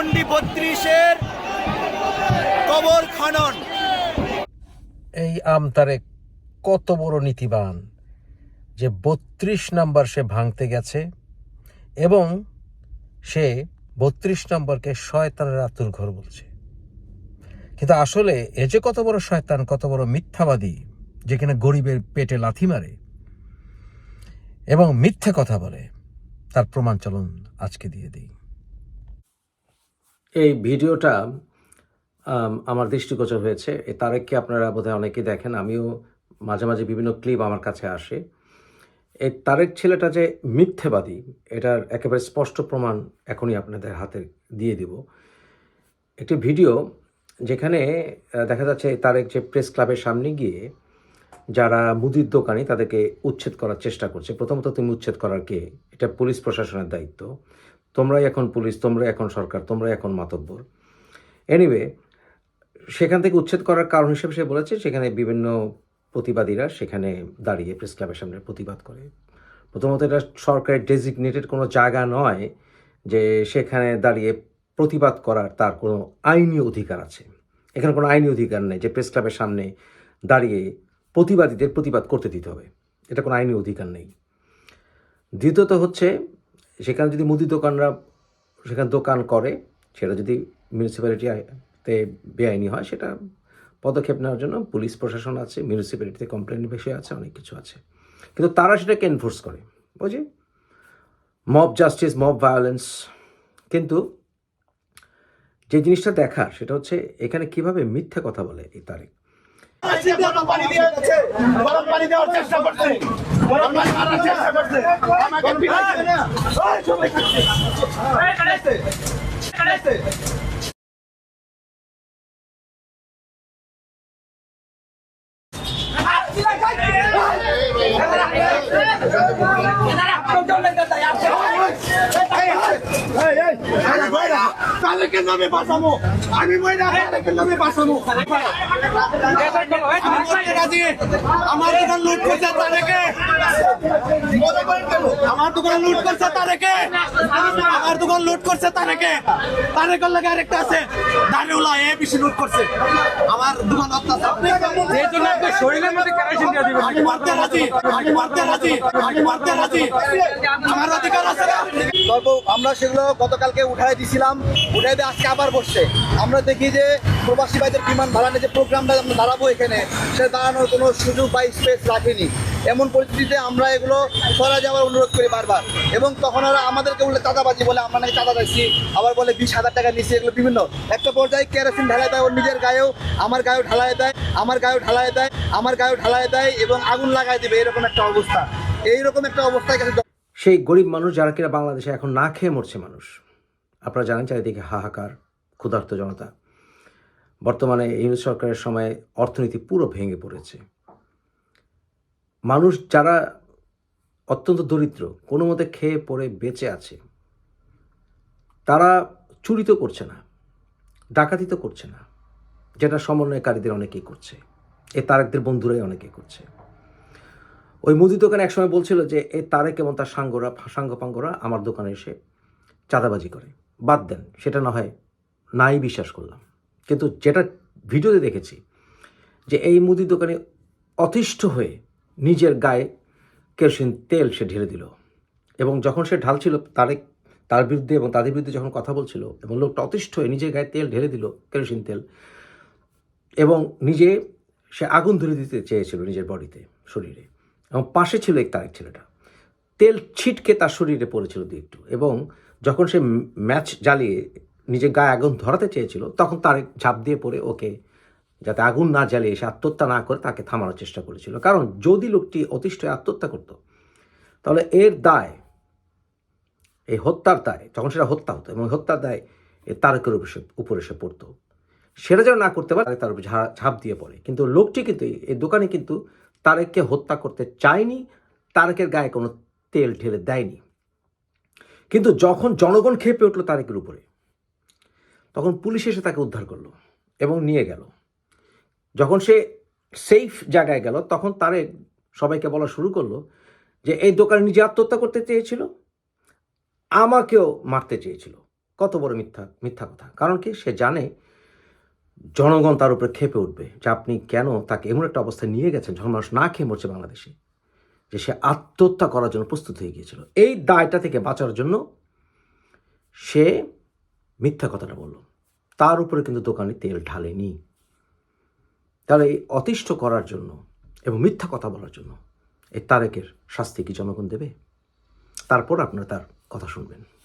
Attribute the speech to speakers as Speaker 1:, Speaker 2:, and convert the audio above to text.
Speaker 1: ধানমন্ডি বত্রিশের কবর খনন।
Speaker 2: এই আমতারে কত বড় নীতিবান যে বত্রিশ নাম্বার সে ভাঙতে গেছে এবং সে বত্রিশ নম্বরকে শয়তানের আতুর ঘর বলছে। কিন্তু আসলে এ যে কত বড় শয়তান, কত বড় মিথ্যাবাদী যেখানে গরিবের পেটে লাথি মারে এবং মিথ্যে কথা বলে, তার প্রমাণ চলন আজকে দিয়ে দিই। এই ভিডিওটা আমার দৃষ্টিগোচর হয়েছে। এই তারেককে আপনারা বোধহয় অনেকেই দেখেন, আমিও মাঝে মাঝে বিভিন্ন ক্লিপ আমার কাছে আসে। এই তারেক ছেলেটা যে মিথ্যেবাদী, এটার একেবারে স্পষ্ট প্রমাণ এখনই আপনাদের হাতে দিয়ে দিব। একটি ভিডিও যেখানে দেখা যাচ্ছে তারেক যে প্রেস ক্লাবের সামনে গিয়ে যারা মুদির দোকানি তাদেরকে উচ্ছেদ করার চেষ্টা করছে। প্রথমত তুমি উচ্ছেদ করার কে? এটা পুলিশ প্রশাসনের দায়িত্ব। তোমরাই এখন পুলিশ, তোমরাই এখন সরকার, তোমরাই এখন মাতব্বর। এনিওয়ে সেখান থেকে উচ্ছেদ করার কারণ হিসেবে সে বলেছে, সেখানে বিভিন্ন প্রতিবাদীরা সেখানে দাঁড়িয়ে প্রেস ক্লাবের সামনে প্রতিবাদ করে। প্রথমত এটা সরকারের ডেজিগনেটেড কোনো জায়গা নয় যে সেখানে দাঁড়িয়ে প্রতিবাদ করার তার কোনো আইনি অধিকার আছে। এখানে কোনো আইনি অধিকার নেই যে প্রেস ক্লাবের সামনে দাঁড়িয়ে প্রতিবাদীদের প্রতিবাদ করতে দিতে হবে। এটা কোনো আইনি অধিকার নেই। দ্বিতীয়ত হচ্ছে সেখানে যদি মুদি দোকানরা, সেখানে দোকান করে, সেটা যদি মিউনিসিপ্যালিটিতে বেআইনি হয়, সেটা পদক্ষেপ নেওয়ার জন্য পুলিশ প্রশাসন আছে মিউনিসিপ্যালিটিতে কমপ্লেন বিষয় আছে, অনেক কিছু আছে। কিন্তু তারা সেটাকে এনফোর্স করে। বুঝি মব জাস্টিস মব ভায়োলেন্স কিন্তু যে জিনিসটা দেখার, সেটা হচ্ছে এখানে কীভাবে মিথ্যে কথা বলে এই তারিখ।
Speaker 1: গরম পানি দেওয়ার চেষ্টা করছে। মারার চেষ্টা করছে আমাকে পিটাইছে ওই সবাই কাটছে কাটছে কালকে নামে বাঁচাবো আমি মহিলা কালকে নামে বাঁচাবো আছে লুট করছে আমার
Speaker 3: শরীরের মধ্যে
Speaker 1: মারতে মারতে মারতে আমার আছে
Speaker 4: আমরা সেগুলো গতকালকে উঠাই দিছিলাম। উঠাই দিয়ে আজকে আবার বসছে। আমরা দেখি যে প্রবাসী ভাইদের বিমান ভাড়া নিয়ে যে প্রোগ্রামটা আমরা দাঁড়াবো এখানে। সে দাঁড়ানোর কোনো সুযোগ বা স্পেস রাখেনি। এমন পরিস্থিতিতে আমরা এগুলো সরা যাওয়ার অনুরোধ করি বারবার। এবং তখন ওরা আমাদেরকে বলে চাঁদাবাজি বলে আমরা নাকি চাঁদা দিচ্ছি আবার বলে, বিশ হাজার টাকা নিচ্ছি এগুলো বিভিন্ন। একটা পর্যায়ে কেরোসিন ঢালাই দেয়, ওর নিজের গায়েও, আমার গায়েও ঢালাই দেয়, আমার গায়েও ঢালাই দেয়, আমার গায়েও ঢালাই দেয় এবং আগুন লাগাই দেবে। এরকম একটা অবস্থা। এইরকম একটা অবস্থায় কাছে
Speaker 2: সেই গরিব মানুষ যারা কিনা বাংলাদেশে এখন না খেয়ে মরছে মানুষ। আপনারা জানেন চারিদিকে হাহাকার, ক্ষুধার্ত জনতা। বর্তমানে ইউনিট সরকারের সময় অর্থনীতি পুরো ভেঙে পড়েছে। মানুষ যারা অত্যন্ত দরিদ্র, কোনো মতে খেয়ে পড়ে বেঁচে আছে, তারা চুরি তো করছে না ডাকাতি তো করছে না, যেটা সমন্বয়কারীদের অনেকেই করছে। এ তারেকদের বন্ধুরাই অনেকেই করছে। ওই মুদি দোকানে একসময় বলছিল যে এই তারেক এবং তার সাঙ্গরা, সাঙ্গপাঙ্গরা আমার দোকানে এসে চাঁদাবাজি করে। বাদ দেন, সেটা না হয় নাই বিশ্বাস করলাম। কিন্তু যেটা ভিডিওতে দেখেছি, যে এই মুদি দোকানে অতিষ্ঠ হয়ে নিজের গায়ে কেরোসিন তেল সে ঢেলে দিল এবং যখন সে ঢালছিল তারেক তার বিরুদ্ধে এবং তাদের বিরুদ্ধে যখন কথা বলছিল এবং লোকটা অতিষ্ঠ হয়ে নিজের গায়ে তেল ঢেলে দিল কেরোসিন তেল এবং নিজে সে আগুন ধরে দিতে চেয়েছিল নিজের বডিতে, শরীরে এবং পাশে ছিল এক তারেক ছেলেটা। তেল ছিটকে তার শরীরে পড়েছিল দু একটু এবং যখন সে ম্যাচ জ্বালিয়ে নিজের গায়ে আগুন ধরাতে চেয়েছিল, তখন তারেক ঝাঁপ দিয়ে পড়ে ওকে যাতে আগুন না জ্বালিয়ে সে আত্মহত্যা না করে তাকে থামানোর চেষ্টা করেছিল। কারণ যদি লোকটি অতিষ্ঠ আত্মহত্যা করতো, তাহলে এর দায়, এই হত্যার দায়, যখন সেটা হত্যা হতো এবং হত্যার দায় এ তারকের উপরে সে- পড়তো। সেটা যেন না করতে পারে, তার উপর ঝাঁপ দিয়ে পড়ে। কিন্তু লোকটি কিন্তু, এই দোকানে কিন্তু তারেককে হত্যা করতে চায়নি, তারেকের গায়ে কোনো তেল ঢেলে দেয়নি। কিন্তু যখন জনগণ খেপে উঠল তারেকের উপরে তখন পুলিশ এসে তাকে উদ্ধার করল এবং নিয়ে গেল। যখন সে সেফ জায়গায় গেল, তখন তারেক সবাইকে বলা শুরু করল যে, এই দোকানে নিজে আত্মহত্যা করতে চেয়েছিল? আমাকেও মারতে চেয়েছিল। কত বড় মিথ্যা মিথ্যা কথা। কারণ কি? সে জানে জনগণ তার উপরে খেপে উঠবে যে, আপনি কেন তাকে এমন একটা অবস্থায় নিয়ে গেছেন যখন মানুষ না খেয়ে মরছে বাংলাদেশে, যে সে আত্মহত্যা করার জন্য প্রস্তুত হয়ে গিয়েছিল। এই দায়টা থেকে বাঁচার জন্য সে মিথ্যা কথাটা বলল। তার উপরে কিন্তু দোকানে তেল ঢালেনি। তাহলে এই অতিষ্ঠ করার জন্য এবং মিথ্যা কথা বলার জন্য এই তারেকের শাস্তি কি জনগণ দেবে? তারপর আপনারা তার কথা শুনবেন।